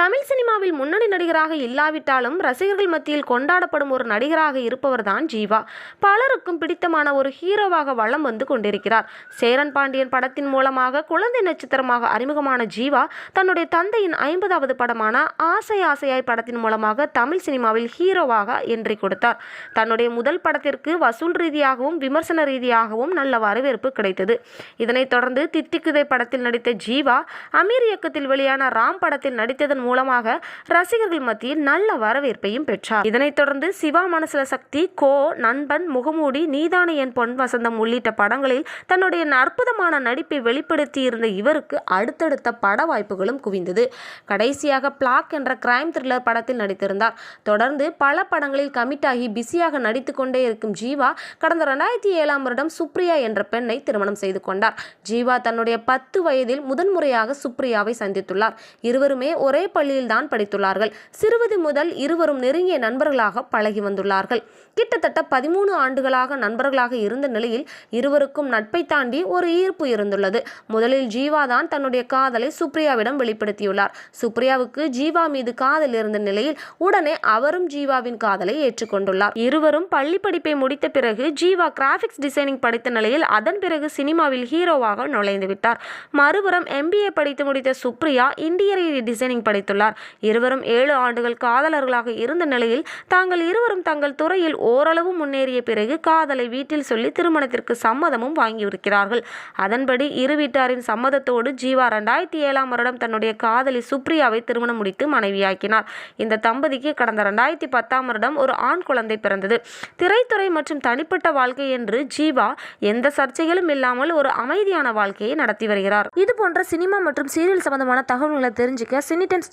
தமிழ் சினிமாவில் முன்னணி நடிகராக இல்லாவிட்டாலும் ரசிகர்கள் மத்தியில் கொண்டாடப்படும் ஒரு நடிகராக இருப்பவர்தான் ஜீவா. பலருக்கும் பிடித்தமான ஒரு ஹீரோவாக வளம் வந்து கொண்டிருக்கிறார். சேரன் பாண்டியன் படத்தின் மூலமாக குழந்தை நட்சத்திரமாக அறிமுகமான ஜீவா தன்னுடைய தந்தையின் ஐம்பதாவது படமான ஆசை ஆசையாய் படத்தின் மூலமாக தமிழ் சினிமாவில் ஹீரோவாக என்றி கொடுத்தார். தன்னுடைய முதல் படத்திற்கு வசூல் ரீதியாகவும் விமர்சன ரீதியாகவும் நல்ல வரவேற்பு கிடைத்தது. இதனைத் தொடர்ந்து தித்திக்குதை படத்தில் நடித்த ஜீவா அமீர் இயக்கத்தில் வெளியான ராம் படத்தில் நடித்ததன் மூலமாக ரசிகர்கள் மத்தியில் நல்ல வரவேற்பையும் பெற்றார். இதனைத் தொடர்ந்து சிவா மனசுல சக்தி கோ நண்பன் முகமூடி நீதான என் பொன் வசந்தம் உள்ளிட்ட படங்களில் தன்னுடைய அற்புதமான நடிப்பை வெளிப்படுத்தி இருந்த இவருக்கு அடுத்தடுத்த பட வாய்ப்புகளும் குவிந்தது. கடைசியாக பிளாக் என்ற கிரைம் த்ரில்லர் படத்தில் நடித்திருந்தார். தொடர்ந்து பல படங்களில் கமிட் ஆகி பிஸியாக நடித்து கொண்டே இருக்கும் ஜீவா கடந்த ரெண்டாயிரத்தி ஏழாம் வருடம் சுப்ரியா என்ற பெண்ணை திருமணம் செய்து கொண்டார். ஜீவா தன்னுடைய பத்து வயதில் முதன்முறையாக சுப்ரியாவை சந்தித்துள்ளார். இருவருமே ஒரே பள்ளியில்தான் படித்துள்ளார்கள். சிறுவது முதல் இருவரும் நெருங்கிய நண்பர்களாக பழகி வந்துள்ளார்கள். கிட்டத்தட்ட பதிமூணு ஆண்டுகளாக நண்பர்களாக இருந்த நிலையில் இருவருக்கும் நட்பை தாண்டி ஒரு ஈர்ப்பு இருந்துள்ளது. முதலில் ஜீவா தான் தன்னுடைய காதலை சுப்ரியாவிடம் வெளிப்படுத்தியுள்ளார். சுப்ரியாவுக்கு ஜீவா மீது காதல் இருந்த நிலையில் உடனே அவரும் ஜீவாவின் காதலை ஏற்றுக்கொண்டுள்ளார். இருவரும் பள்ளி படிப்பை முடித்த பிறகு ஜீவா கிராஃபிக்ஸ் டிசைனிங் படித்த நிலையில் அதன் பிறகு சினிமாவில் ஹீரோவாக நுழைந்து விட்டார் மறுபுறம் எம்பிஏ படித்து முடித்த சுப்ரியா இன்டீரியர் டிசைனிங் படித்து தெரிவித்துள்ளார். இருவரும் ஏழு ஆண்டுகள் காதலர்களாக இருந்த நிலையில் தாங்கள் இருவரும் தங்கள் துறையில் ஓரளவு முன்னேறிய பிறகு காதலை வீட்டில் சொல்லி திருமணத்திற்கு சம்மதமும் வாங்கியிருக்கிறார்கள். அதன்படி இரு வீட்டாரின் சம்மதத்தோடு ஜீவா ரெண்டாயிரத்தி ஏழாம் வருடம் தன்னுடைய காதலி சுப்ரியாவை திருமணம் முடித்து மனைவியாக்கினார். இந்த தம்பதிக்கு கடந்த ரெண்டாயிரத்தி பத்தாம் வருடம் ஒரு ஆண் குழந்தை பிறந்தது. திரைத்துறை மற்றும் தனிப்பட்ட வாழ்க்கை என்று ஜீவா எந்த சர்ச்சைகளும் இல்லாமல் ஒரு அமைதியான வாழ்க்கையை நடத்தி வருகிறார். இது போன்ற சினிமா மற்றும் சீரியல் சம்பந்தமான தகவல்களை தெரிஞ்சுக்க சினிடென்ஸ்